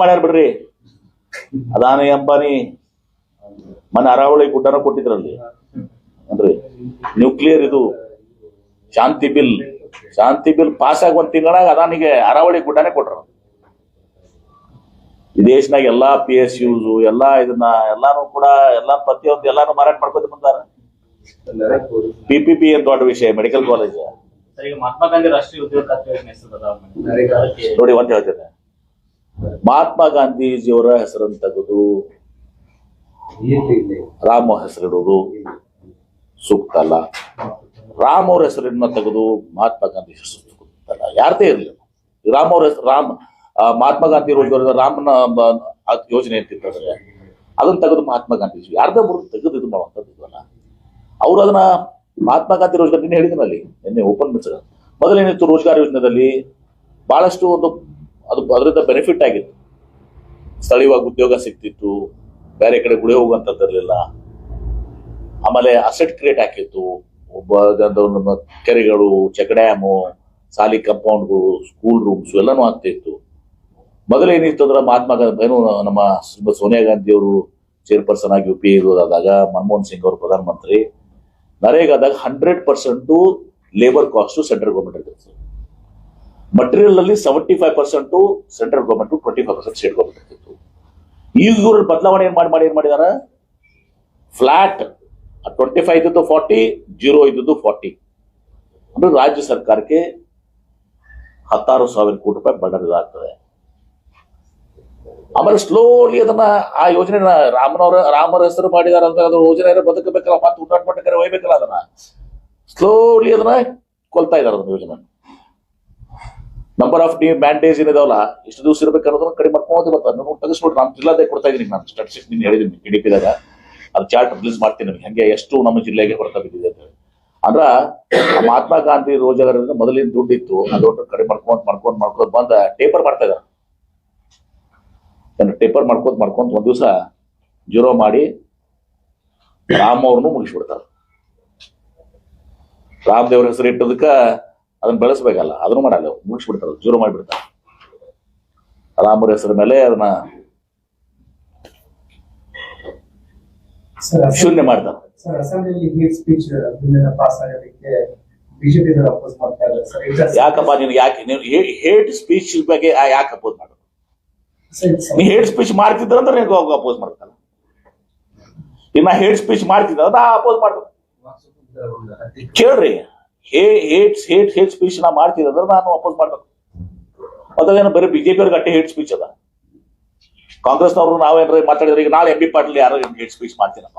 ಮಾಡ್ಯಾರ ಬಿಡ್ರಿ. ಅದಾನಿ ಅಂಬಾನಿ ಮನೆ ಅರಾವಳಿ ಗುಡ್ಡನ ಕೊಟ್ಟಿದ್ರಲ್ಲಿ. ಅಂದ್ರೆ ನ್ಯೂಕ್ಲಿಯರ್ ಇದು. Shanti bill Shanti bill pass ಆಗಿ ಒಂದ್ ತಿಂಗಳಾಗ ಅದಾನಿಗೆ ಅರಾವಳಿ ಗುಡ್ಡನೇ ಕೊಟ್ರ. ಈ ದೇಶನಾಗ ಎಲ್ಲಾ ಪಿ ಎಸ್ ಯುಸ್ ಎಲ್ಲಾ ಇದನ್ನ ಎಲ್ಲಾನು ಕೂಡ ಎಲ್ಲಾ ಪ್ರತಿಯೊಂದು ಎಲ್ಲಾನು ಮಾರಾಟ ಮಾಡ್ಕೊತ ಬಂದಾರ. ಪಿ ಪಿ ಪಿ ಏನ್ ದೊಡ್ಡ ವಿಷಯ ಮೆಡಿಕಲ್ ಕಾಲೇಜ್ ಮಹಾತ್ಮ ಗಾಂಧಿ ರಾಷ್ಟ್ರೀಯ ಉದ್ಯೋಗ ನೋಡಿ ಒಂದ್ ಹೇಳ್ತೇನೆ. ಮಹಾತ್ಮ ಗಾಂಧೀಜಿಯವರ ಹೆಸರನ್ನು ತೆಗೆದು ರಾಮ ಹೆಸರಿಡೋದು ಸೂಕ್ತ ಅಲ್ಲ. ರಾಮ್ ಅವ್ರ ಹೆಸರನ್ನ ತೆಗೆದು ಮಹಾತ್ಮ ಗಾಂಧಿ ಹೆಸರು ಯಾರದೇ ಇರಲಿ. ರಾಮ್ ಅವ್ರ ಹೆಸರು ರಾಮ್ ಮಹಾತ್ಮ ಗಾಂಧಿ ರಾಮನ ಯೋಜನೆ ಅಂತಿರ್ತಾರೆ ಅದನ್ನ ತೆಗೆದು ಮಹಾತ್ಮ ಗಾಂಧೀಜಿ. ಯಾರ್ದೇ ಬರೋದು ತೆಗೆದು ಇದು ಮಾಡುವಂಥದ್ದು ಅವ್ರು ಅದನ್ನ ಮಹಾತ್ಮ ಗಾಂಧಿ ರೋಜಗಾರ ನಿನ್ನೆ ಹೇಳಿದ್ನಲ್ಲಿ ನಿನ್ನೆ ಓಪನ್ ಮಿಟ್ಸ್ ಮೊದಲೇನಿತ್ತು ರೋಜ್ಗಾರ್ ಯೋಜನೆಯಲ್ಲಿ ಬಹಳಷ್ಟು ಒಂದು ಅದು ಅದರಿಂದ ಬೆನಿಫಿಟ್ ಆಗಿತ್ತು. ಸ್ಥಳೀಯವಾಗಿ ಉದ್ಯೋಗ ಸಿಗ್ತಿತ್ತು ಬೇರೆ ಕಡೆ ಗುಳಿ ಹೋಗುವಂಥದ್ದಿರಲಿಲ್ಲ ಆಮೇಲೆ ಅಸೆಟ್ ಕ್ರಿಯೇಟ್ ಹಾಕಿತ್ತು ಒಬ್ಬ ಕೆರೆಗಳು, ಚೆಕ್ ಡ್ಯಾಮು, ಸಾಲಿ ಕಂಪೌಂಡ್ಗಳು ಸ್ಕೂಲ್ ರೂಮ್ಸ್ ಎಲ್ಲನೂ ಆಗ್ತಿತ್ತು. ಮೊದಲೇನಿತ್ತು ಅಂದ್ರೆ ಮಹಾತ್ಮ ಗಾಂಧಿ, ಏನು ನಮ್ಮ ಸೋನಿಯಾ ಗಾಂಧಿ ಅವರು ಚೇರ್ಪರ್ಸನ್ ಆಗಿ ಯು ಪಿ ಇರೋದಾದಾಗ, ಮನಮೋಹನ್ ಸಿಂಗ್ ಅವರು ಪ್ರಧಾನಮಂತ್ರಿ, ನರೇಗಾದಾಗ hundred percent labour cost central government ಇರ್ತದೆ ಮಟೀರಿಯಲ್ ಅಲ್ಲಿ seventy five percent central government twenty five percent state government ಇರ್ತಿತ್ತು. ಈಗ ಇವರು ಬದಲಾವಣೆ ಏನ್ ಮಾಡಿ ಮಾಡಿ, ಏನ್ ಮಾಡಿದಾರ? ಫ್ಲಾಟ್ ಟ್ವೆಂಟಿ ಫೈವ್ ಇದ್ದದ್ದು ಫಾರ್ಟಿ ಜೀರೋ ಇದ್ದದ್ದು ಫಾರ್ಟಿ ಅಂದ್ರೆ ರಾಜ್ಯ ಸರ್ಕಾರಕ್ಕೆ ಹತ್ತಾರು ಸಾವಿರ ಕೋಟಿ ರೂಪಾಯಿ ಬಡ್ಡಿ ಇದಾಗ್ತದೆ. ಆಮೇಲೆ ಸ್ಲೋಲಿ ಅದನ್ನ ಆ ಯೋಜನೆ ರಾಮನವರ, ರಾಮರ ಹೆಸರು ಮಾಡಿದಾರ ಅಂತ ಅದು ಯೋಜನೆ ಬದುಕಬೇಕಲ್ಲ, ಮತ್ತೆ ಉಂಟಾಟ ಮಟ್ಟಕ್ಕೆ ಒಯ್ಬೇಕಲ್ಲ ಅದನ್ನ. ಸ್ಲೋಲಿ ಅದನ್ನ ಕೊಲ್ತಾ ಇದಾರೆ ಅದನ್ನ ಯೋಜನೆ. ನಂಬರ್ ಆಫ್ ನೀವು ಮ್ಯಾಂಡೇಜ್ ಏನಿದಾವಲ್ಲ ಇಷ್ಟು ದಿವಸ ಇರಬೇಕು ಅನ್ನೋದನ್ನ ಕಡಿಮೆ ಮಾಡ್ಕೊಂಡು ಬರ್ತಾರೆ ನೀವು ತೆಗಿಸ್ಬಿಡ್ರಿ ನಮ್ಮ ಜಿಲ್ಲಾದೇ ಕೊಡ್ತಾ ಇದೀನಿ ನಾನು ಸ್ಟಾಟಿಸ್ಟಿಕ್ ನಿನ್ನೆ ಹೇಳಿದ್ದೀನಿ ಡಿ ಪಿದಾಗ ಅದು ಚಾರ್ಟ್ ರಿಲೀಸ್ ಮಾಡ್ತೀನಿ ನಿಮ್ಗೆ. ಹಂಗೆ ಎಷ್ಟು ನಮ್ಮ ಜಿಲ್ಲೆಗೆ ಹೊರತಾ ಬಿದ್ದಿದೆ ಅಂತ ಅಂದ್ರ ಮಹಾತ್ಮ ಗಾಂಧಿ ರೋಜಗಾರ ಮೊದಲಿನ ದುಡ್ಡು ಇತ್ತು ಕಡಿಮೆ ಮಾಡ್ಕೊಂತ ಮಾಡ್ಕೊಂತ ಮಾಡ್ಕೊಂತ ಬಂದ ಟೇಪರ್ ಮಾಡ್ತಾ ಇದ್ದಾರೆ ಟೇಪರ್ ಮಾಡ್ಕೊಂತ ಮಾಡ್ಕೊಂತ ಒಂದ್ ದಿವಸ ಜೀರೋ ಮಾಡಿ ರಾಮ್ ಅವ್ರನ್ನು ಮುಗಿಸ್ಬಿಡ್ತಾರೆ. ರಾಮ್ ದೇವ್ರ ಹೆಸರು ಇಟ್ಟದಕ್ಕ ಅದನ್ನ ಬೆಳೆಸ್ಬೇಕಲ್ಲ ಅದನ್ನು ಮಾಡಲ್ಲ. ಮುಗಿಸ್ಬಿಡ್ತಾರೆ ಜೀರೋ ಮಾಡಿಬಿಡ್ತಾರೆ. ರಾಮರ ಹೆಸರ ಮೇಲೆ ಅದನ್ನ ಶೂನ್ಯ ಮಾಡ್ತಾರೆ. ಯಾಕಪ್ಪ ನಿನ್ಗೆ ಯಾಕೆ ನೀವು ಹೇಟ್ ಸ್ಪೀಚ್ ಬಗ್ಗೆ ಯಾಕೆ ಅಪೋಸ್ ಮಾಡೋದು? ನೀ ಹೇಟ್ ಸ್ಪೀಚ್ ಮಾಡ್ತಿದ್ರ ಅಂದ್ರೆ ನೀವು ಅಪೋಸ್ ಮಾಡ್ತಾರ ಇನ್ನ ಹೇಟ್ ಸ್ಪೀಚ್ ಮಾಡ್ತಿದ್ರ ಅದ ಅಪೋಸ್ ಮಾಡ್ಬೇಕು. ಕೇಳ್ರಿ. ಹೇ ಹೇಟ್ ಹೇಟ್ ಹೇಟ್ ಸ್ಪೀಚ್ ನಾ ಮಾಡ್ತಿದ್ರೆ ಅಂದ್ರೆ ನಾನು ಅಪೋಸ್ ಮಾಡ್ಬೇಕು. ಅದೇನು ಬರೀ ಬಿಜೆಪಿ ಅವ್ರಿಗೆ ಅಟ್ಟೆ ಹೇಟ್ ಸ್ಪೀಚ್ ಅದ. ಕಾಂಗ್ರೆಸ್ನವರು ನಾವೇನ್ರ ಮಾತಾಡಿದ್ರೆ ಈಗ ನಾಳೆ ಎಂ ಬಿ ಪಾಟೀಲ್ ಯಾರೋ ಹೇಟ್ ಸ್ಪೀಚ್ ಮಾಡ್ತೀನಪ್ಪ.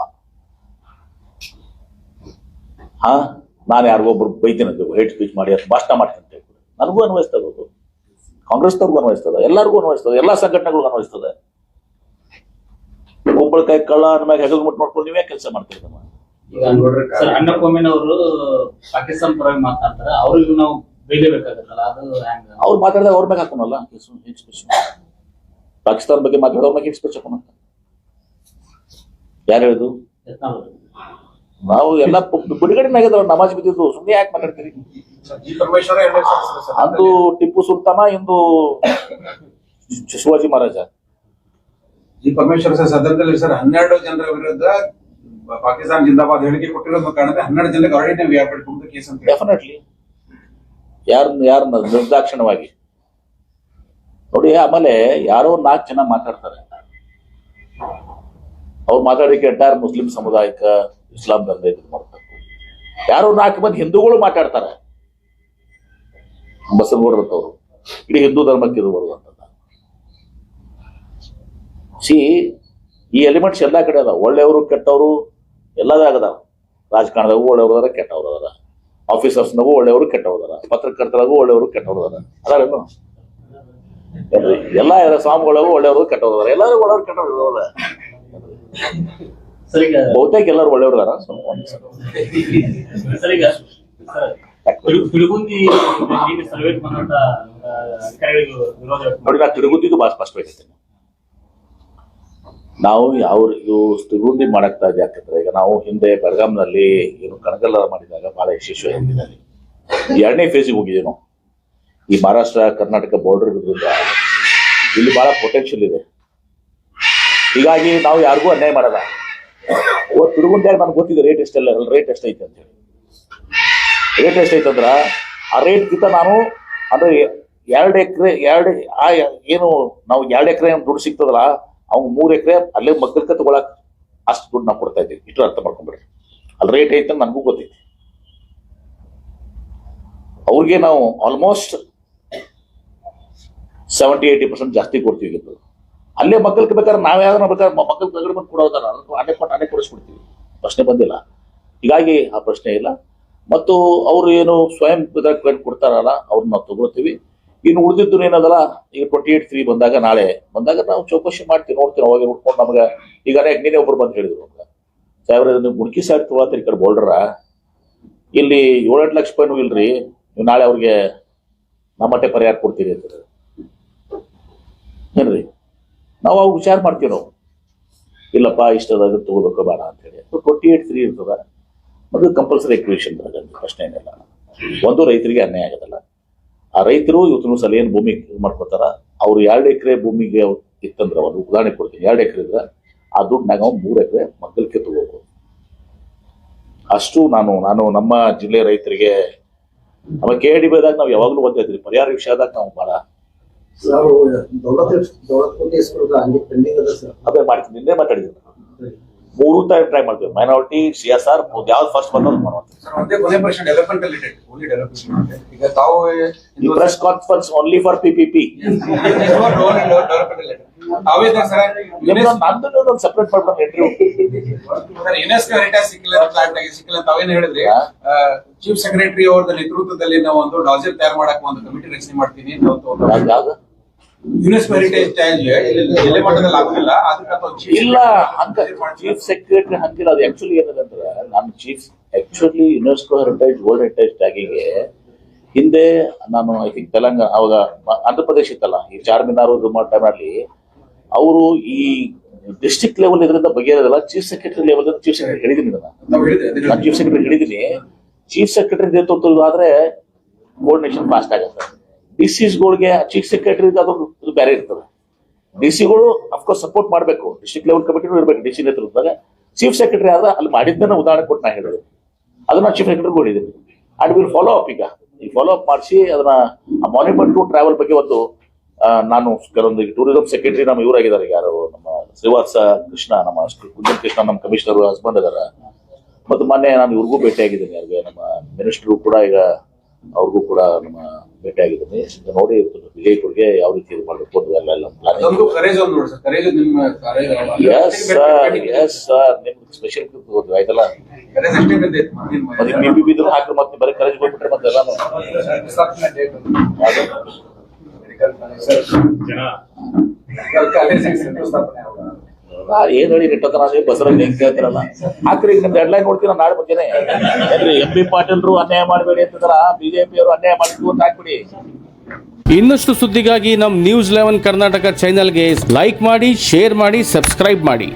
ಹಾ? ನಾನು ಯಾರಿಗೊಬ್ರು ಬೈತೀನಿ ಹೇಟ್ ಸ್ಪೀಚ್ ಮಾಡಿ ಭಾಷಣ ಮಾಡ್ತೀನಿ. ನನಗೂ ಅನ್ವಯಿಸ್ತದೆ ಅದು. ಕಾಂಗ್ರೆಸ್ನವ್ರಿಗೂ ಅನ್ವಯಿಸ್ತದೆ, ಎಲ್ಲರಿಗೂ ಅನ್ವಯಿಸ್ತದೆ, ಎಲ್ಲಾ ಸಂಘಟನೆಗಳಿಗೂ ಅನ್ವಯಿಸ್ತದೆ. ಕೈ ಕಳ್ಳ ಅನ್ಮ್ಯಾಗ ಹೆಗಲ್ ಮುಟ್ಟು ನೋಡ್ಕೊಂಡು ನೀವೇ ಕೆಲಸ ಮಾಡ್ತೀರಿ ಈಗ ಸರ್ ಅಣ್ಣಪ್ಪೊಮ್ಮೆನವರು ಪಾಕಿಸ್ತಾನ ಪರವಾಗಿ ಮಾತಾಡ್ತಾರೆ ಅವ್ರಿಗೂ ನಾವು ಬೈಲೇಬೇಕಾಗತ್ತಲ್ಲ ಅದು ಹ್ಯಾಂಗ ಅವ್ರು ಮಾತಾಡಿದಾಗ ಅವ್ರ ಮ್ಯಾಗ ಹಾಕೋಣಲ್ಲ? ಸ್ಪೀಚ್ ಪಾಕಿಸ್ತಾನ ಬಗ್ಗೆ ಮಾತಾಡಿದ ಅವ್ರ ಮ್ಯಾಗ ಸ್ಪೀಚ್ ಹಾಕೋಣ ಯಾರು ಹೇಳುದು? ನಾವು ಎಲ್ಲ ಬಿಡುಗಡೆನಾಗ ನಮಾಜ್ ಬಿದ್ದಿದ್ದು ಸುಮ್ಮನೆ ಯಾಕೆ ಮಾತಾಡ್ತೀರಿ. ಅಂದು ಟಿಪ್ಪು ಸುಲ್ತಾನ ಇಂದು ಶಿವಾಜಿ ಮಹಾರಾಜ. ಜಿ ಪರಮೇಶ್ವರ ಸರ್ ಸದನದಲ್ಲಿ ಸರ್ ಹನ್ನೆರಡು ಜನರ ವಿರುದ್ಧ ಪಾಕಿಸ್ತಾನ ಜಿಂದಾಬಾದ್ ಹೇಳಿಕೆ ಕೊಟ್ಟಿರೋ ಕಾರಣದಿಂದ ಹನ್ನೆರಡು ಜನಕ್ಕೆ ಆಲ್ರೆಡಿ ನಾವು ಯಾರು ಬಿಟ್ಕೊಂಡು ಕೇಸ್ ಅಂತ. ಡೆಫಿನೆಟ್ಲಿ ಯಾರನ್ನ ಯಾರನ್ನ ನಿರ್ದಾಕ್ಷಿಣ್ಯವಾಗಿ? ನೋಡಿ, ಆಮೇಲೆ ಯಾರೋ ನಾಲ್ಕು ಜನ ಮಾತಾಡ್ತಾರೆ. ಅವ್ರು ಮಾತಾಡಿಕೆ ಎಂಟೈರ್ ಮುಸ್ಲಿಂ ಸಮುದಾಯಕ್ಕ ಇಸ್ಲಾಂ ದಂಧೆ ಇದು ಮಾಡ್ಬೇಕು. ಯಾರೋ ನಾಲ್ಕು ಮಂದಿ ಹಿಂದೂಗಳು ಮಾತಾಡ್ತಾರೆ. ಬಸವಗೌಡರತ್ತವರು ಇಡೀ ಹಿಂದೂ ಧರ್ಮಕ್ಕೆ ಇದು ಅಂತ ಸಿ ಈ ಎಲಿಮೆಂಟ್ಸ್ ಎಲ್ಲ ಕಡೆ ಅದಾವ. ಒಳ್ಳೆಯವರು, ಕೆಟ್ಟವರು ಎಲ್ಲದಾಗ ಅದಾವ ರಾಜಕಾರಣದಾಗೂ ಒಳ್ಳೆಯವ್ರದಾರ ಅದಾರ ಕೆಟ್ಟವ್ರು ಅದಾರ. ಆಫೀಸರ್ಸ್ನಾಗೂ ಒಳ್ಳೆಯವರು ಕೆಟ್ಟವ್ರದಾರ ಪತ್ರಕರ್ತರಾಗೂ ಒಳ್ಳೆಯವರು ಕೆಟ್ಟವ್ರದಾರ ಅದಾರ. ಅದಾರೇನು? ಎಲ್ಲ ಸ್ವಾಮಿಗಳಿಗೂ ಒಳ್ಳೆಯವರು ಕೆಟ್ಟವ್ರದಾರ ಎಲ್ಲರೂ ಒಳ್ಳೆಯವ್ರು ಕೆಟ್ಟವ್ರದಾರ ಬಹುತೇಕ ಎಲ್ಲರೂ ಒಳ್ಳೆಯವರು ನೋಡಿ ನಾ ತಿರುಗುತ್ತಿದ್ದು ಸ್ವಲ್ಪ. ಸರ್ ನಾವು ಯಾವ ಇವು ತಿರುಗುಂದಿ ಇದೆ ಯಾಕಂದ್ರೆ ಈಗ ನಾವು ಹಿಂದೆ ಬೆಳಗಾಂನಲ್ಲಿ ಏನು ಕಣಗಲ್ಲರ ಮಾಡಿದಾಗ ಬಹಳ ಯಶಸ್ವಿಯಾಗಿದ್ದಾರೆ ಎರಡನೇ ಫೇಸಿಗೆ ಹೋಗಿದ್ದೀವಿ ನಾವು. ಈ ಮಹಾರಾಷ್ಟ್ರ, ಕರ್ನಾಟಕ ಬಾರ್ಡರ್ ಇರೋದ್ರಿಂದ ಇಲ್ಲಿ ಬಹಳ ಪೊಟೆನ್ಷಿಯಲ್ ಇದೆ. ಹೀಗಾಗಿ ನಾವು ಯಾರಿಗೂ ಅನ್ಯಾಯ ಮಾಡಲ್ಲ. ತಿರುಗುಂಡ್ಯಾಗ ನಾನು ಗೊತ್ತಿದೆ ರೇಟ್ ಎಷ್ಟೆಲ್ಲ ರೇಟ್ ಎಷ್ಟೈತೆ ಅಂತ ಹೇಳಿ. ರೇಟ್ ಅಂದ್ರೆ ಆ ರೇಟ್ ಗಿಂತ ನಾನು ಅಂದ್ರೆ ಎರಡು ಎಕರೆ, ಎರಡು ಆ, ಏನು ನಾವು ಎರಡು ಎಕರೆ ದುಡ್ಡು ಸಿಗ್ತದಲ್ಲ ಅವ್ನು ಮೂರು ಎಕರೆ ಅಲ್ಲೇ ಮಗ್ಗಲ್ಕ ತಗೊಳಕ್ ಅಷ್ಟು ದುಡ್ಡು ನಾವು ಕೊಡ್ತಾ ಇದ್ದೀವಿ. ಇಷ್ಟು ಅರ್ಥ ಮಾಡ್ಕೊಂಬಿಡ್ರಿ ಅಲ್ಲಿ ರೇಟ್ ಐತೆ ನನಗೂ ಗೊತ್ತೈತಿ. ಅವ್ರಿಗೆ ನಾವು ಆಲ್ಮೋಸ್ಟ್ ಸೆವೆಂಟಿ ಏಯ್ಟಿ ಪರ್ಸೆಂಟ್ ಜಾಸ್ತಿ ಕೊಡ್ತೀವಿ ಅಲ್ಲೇ ಮಕ್ಕಳಿಗೆ ಬೇಕಾದ್ರೆ ನಾವ್ ಯಾವ್ದಾರ ಬೇಕಾದ್ರೆ ಮಕ್ಕಳು ತಗಡು ಬಂದು ಅದಕ್ಕೆ ಅಲ್ಲೇ ಕೊಟ್ಟು ಅಲ್ಲೇ ಕೊಡಿಸ್ಬಿಡ್ತೀವಿ. ಪ್ರಶ್ನೆ ಬಂದಿಲ್ಲ. ಹೀಗಾಗಿ ಆ ಪ್ರಶ್ನೆ ಇಲ್ಲ. ಮತ್ತು ಅವರು ಏನು ಸ್ವಯಂ ಇದಾಗ ಕೊಡ್ತಾರಲ್ಲ ಅವ್ರನ್ನ ನಾವು ತಗೊಳ್ತೀವಿ. ಇನ್ನು ಉಳಿದಿದ್ದು ಏನದಲ್ಲ, ಈಗ ಟ್ವೆಂಟಿ ಏಟ್ ತ್ರೀ ಬಂದಾಗ ನಾಳೆ, ಬಂದಾಗ ನಾವು ಚೌಕಶಿ ಮಾಡ್ತೀವಿ, ನೋಡ್ತೀವಿ, ಅವಾಗ ನೋಡ್ಕೊಂಡು ನಮಗೆ, ಈಗ ನೀನೇ ಒಬ್ರು ಬಂದು ಹೇಳಿದ್ರು ನಮ್ಗೆ. ಸಾಹೇಬ್ರೆ ನೀವು ಗುಡ್ಕಿ ಅಂತ ಈ ಕಡೆ ಬೋಲ್ಡ್ರ? ಇಲ್ಲಿ ಏಳೆಂಟು ಲಕ್ಷ ರೂಪಾಯಿನೂ ಇಲ್ರಿ, ನೀವು ನಾಳೆ ಅವ್ರಿಗೆ ನಮ್ಮಟ್ಟೆ ಪರಿಹಾರ ಕೊಡ್ತೀರಿ ಅಂತ ಏನ್ರಿ? ನಾವು ಅವಾಗ ವಿಚಾರ ಮಾಡ್ತೀವಿ ನಾವು. ಇಲ್ಲಪ್ಪ ಇಷ್ಟದಾಗ ತಗೋಬೇಕು ಬೇಡ ಅಂತೇಳಿ ಟ್ವೆಂಟಿ ಏಟ್ ತ್ರೀ ಇರ್ತದ. ಅದು ಕಂಪಲ್ಸರಿ ಎಕ್ವಿಷನ್ ಪ್ರಶ್ನೆ ಏನಿಲ್ಲ ಒಂದು ರೈತರಿಗೆ ಅನ್ಯಾಯ ಆಗೋದಲ್ಲ. ಆ ರೈತರು ಇವತ್ತು ಸಲ ಏನು ಭೂಮಿ ಮಾಡ್ಕೊತಾರ ಅವ್ರು ಎರಡು ಎಕರೆ ಭೂಮಿಗೆ ಇತ್ತಂದ್ರೆ ಒಂದು ಉದಾಹರಣೆ ಕೊಡ್ತೀನಿ. ಎರಡು ಎಕರೆ ಇದ್ರೆ ಆ ದುಡ್ಡನ್ನಾಗ ಅವ್ನು ಮೂರು ಎಕರೆ ಮಕ್ಕಳಿಗೆ ತಗೋಬೇಕು. ಅಷ್ಟು ನಾನು ನಾನು ನಮ್ಮ ಜಿಲ್ಲೆ ರೈತರಿಗೆ ನಮ್ಮ ಕೆ ಡಿ ಬಿದಾಗ ನಾವು ಯಾವಾಗಲೂ ಒಂದೇ ಇದ್ರಿ ಪರಿಹಾರ ವಿಷಯದಾಗ ನಾವು ಭಾಳ ಸರ್ ಅದೇ ಮಾಡ್ತೀನಿ. ನಿನ್ನೆ ಮಾತಾಡಿದ್ದೀನಿ ಮೂರು ತರ ಟ್ರೈ ಮಾಡ್ತೀವಿ. ಮೈನಾರಿಟಿ ಸಿ ಎಸ್ ಆರ್ ಯಾವ್ದು ಫಸ್ಟ್ ಬಂದೋದು ಮಾಡುವಂತ ಈಗ ತಾವು press conference only for P P separate ಹೇಳಿದ್ರಿ? ಚೀಫ್ ಸೆಕ್ರೆಟರಿ ಅವರ ನೇತೃತ್ವದಲ್ಲಿ ನಾವು ಒಂದು ಡಾಜೆಟ್ ತಯಾರು ಮಾಡಕ್ ಒಂದು ಕಮಿಟಿ ರಚನೆ ಮಾಡ್ತೀನಿ ಅಂತ ಯಾವ್ದು? ಯುನೆಸ್ಕೋ ಹೆರಿಟೇಜ್ ಟ್ಯಾಗ್ ಜಿಲ್ಲೆ ಮಟ್ಟದಲ್ಲಿ ಆಗುದಿಲ್ಲ. ಅದಕ್ಕೆ ಇಲ್ಲ ಹಂಗ? ಚೀಫ್ ಸೆಕ್ರೆಟರಿ ಹಂಗಿಲ್ಲ. ಅದು ಆಕ್ಚುಲಿ ಏನದಂದ್ರೆ ನಾನು chief actually UNESCO heritage world heritage ಟ್ಯಾಗಿಗೆ ಹಿಂದೆ ನಾನು ಐ ಥಿಂಕ್ ತೆಲಂಗಾಣ ಅವಾಗ ಆಂಧ್ರಪ್ರದೇಶ ಆಂಧ್ರ ಪ್ರದೇಶ ಇತ್ತಲ್ಲ ಈ ಚಾರ್ಮಿನಾರ್ ಟೈಮಲ್ಲಿ ಅವರು ಈ ಡಿಸ್ಟ್ರಿಕ್ಟ್ ಲೆವೆಲ್ ಇದರಿಂದ ಬಗೆಹರಿದಲ್ಲ chief secretary level chief secretary ಹೇಳಿದ್ದೀನಿ ನಾನು ಚೀಫ್ ಸೆಕ್ರೆಟರಿ ಹೇಳಿದ್ದೀನಿ. ಚೀಫ್ ಸೆಕ್ರೆಟರಿ ನೇತೃತ್ವ ಆದ್ರೆ ಕೋರ್ಡಿನೇಷನ್ ಫಾಸ್ಟ್ ಆಗುತ್ತೆ. ಡಿ ಸಿಸ್ಗಳಿಗೆ ಚೀಫ್ ಸೆಕ್ರೆಟರಿ ಅದೊಂದು ಬೇರೆ ಇರ್ತದೆ. ಡಿ ಸಿಗಳು ಅಫ್ಕೋರ್ಸ್ ಸಪೋರ್ಟ್ ಮಾಡಬೇಕು. ಡಿಸ್ಟ್ರಿಕ್ಟ್ ಲೆವೆಲ್ ಕಮಿಟಿನೂ ಇರಬೇಕು ಡಿ ಸಿ ನೇತೃತ್ವದಾಗ. ಚೀಫ್ ಸೆಕ್ರೆಟರಿ ಆದ್ರೆ ಅಲ್ಲಿ ಮಾಡಿದ್ದನ್ನ ಉದಾಹರಣೆ ಕೊಟ್ಟು ನಾ ಹೇಳಿದೆ. ಅದನ್ನ ಚೀಫ್ ಸೆಕ್ರೆಟರಿ ಹೇಳಿದ್ದೀನಿ ಅಂಡ್ ವಿಲ್ ಫಾಲೋ ಅಪ್ ಈಗ. ಈ ಫಾಲೋ ಅಪ್ ಮಾಡಿಸಿ ಅದನ್ನ ಮಾನಿಟರ್ ಟು ಟ್ರಾವೆಲ್ ಬಗ್ಗೆ ಒಂದು ನಾನು ಕೆಲವೊಂದು ಟೂರಿಸಂ ಸೆಕ್ರೆಟರಿ ನಮ್ಮ ಇವರಾಗಿದ್ದಾರೆ. ಯಾರು? ನಮ್ಮ ಶ್ರೀವಾಸ ಕೃಷ್ಣ, ನಮ್ಮ ಕುಂದನ್ ಕೃಷ್ಣ, ನಮ್ಮ ಕಮಿಷನರ್ ಹಸ್ಬೆಂಡ್ ಅದಾರ ಮತ್ತು ಮೊನ್ನೆ ನಾನು ಇವ್ರಿಗೂ ಭೇಟಿ ಆಗಿದ್ದೀನಿ ಯಾರಿಗೆ? ನಮ್ಮ ಮಿನಿಸ್ಟರ್ ಕೂಡ ಈಗ ಅವ್ರಿಗೂ ಕೂಡ ನಮ್ಮ ಭೇಟಿ ಆಗಿದ್ದೀನಿ ನೋಡಿ ವಿಜಯಪುರ್ಗೆ ಯಾವ ರೀತಿ ಇದು ಮಾಡಬೇಕು ಅಂತ ಎಲ್ಲ ಎಲ್ಲ ಪ್ಲಾನಿಂಗ್ ಕರೇಜ್ ಒಂದು ನೋಡಿ ಸರ್. ಕರೇಜ್ ನಿಮ್ಮ ಎಸ್ ಸರ್ ಎಸ್ ಸರ್ ನಿಮ್ಗೆ ಸ್ಪೆಷಲ್ ಆಯ್ತಲ್ಲ? ಬಂದೈತೆ ಮುಂದಿನ ಮತ್ತೆ ಬಿ ಬಿ ಬಿದ್ರು ಹಾಕಿ ಮತ್ತೆ ಬರೀ ಕರೆಜ್ ಹೋಗ್ಬಿಟ್ರೆ ಮತ್ತೆ ಎಲ್ಲ. ಜನ. ನಾ ಏನ್ ಹೇಳಿ ಇಟ್ಟತನ ಬಸರಲ್ಲಿ ಹೆಂಗ್ ಕೇಳ್ತಾರಲ್ಲ? ಹಾಕ್ರಿ ಈಗ ನಿಮ್ದು ಹೆಡ್ಲೈನ್ ನೋಡ್ತೀರ ನಾಳೆ ಮುಂಜಾನೆ. ಏನ್ರಿ ಎಂ ಬಿ ಪಾಟೀಲ್ರು ಅನ್ಯಾಯ ಮಾಡಬೇಡಿ ಅಂತಂದ್ರ? ಬಿಜೆಪಿ ಅವರು ಅನ್ಯಾಯ ಮಾಡಿದ್ರು ಅಂತ ಹಾಕ್ಬಿಡಿ. ಇನ್ನಷ್ಟು ಸುದ್ದಿಗಾಗಿ ನಮ್ಮ ನ್ಯೂಸ್ ಲೆವೆನ್ ಕರ್ನಾಟಕ ಚಾನೆಲ್ಗೆ ಲೈಕ್ ಮಾಡಿ ಶೇರ್ ಮಾಡಿ ಸಬ್ಸ್ಕ್ರೈಬ್ ಮಾಡಿ.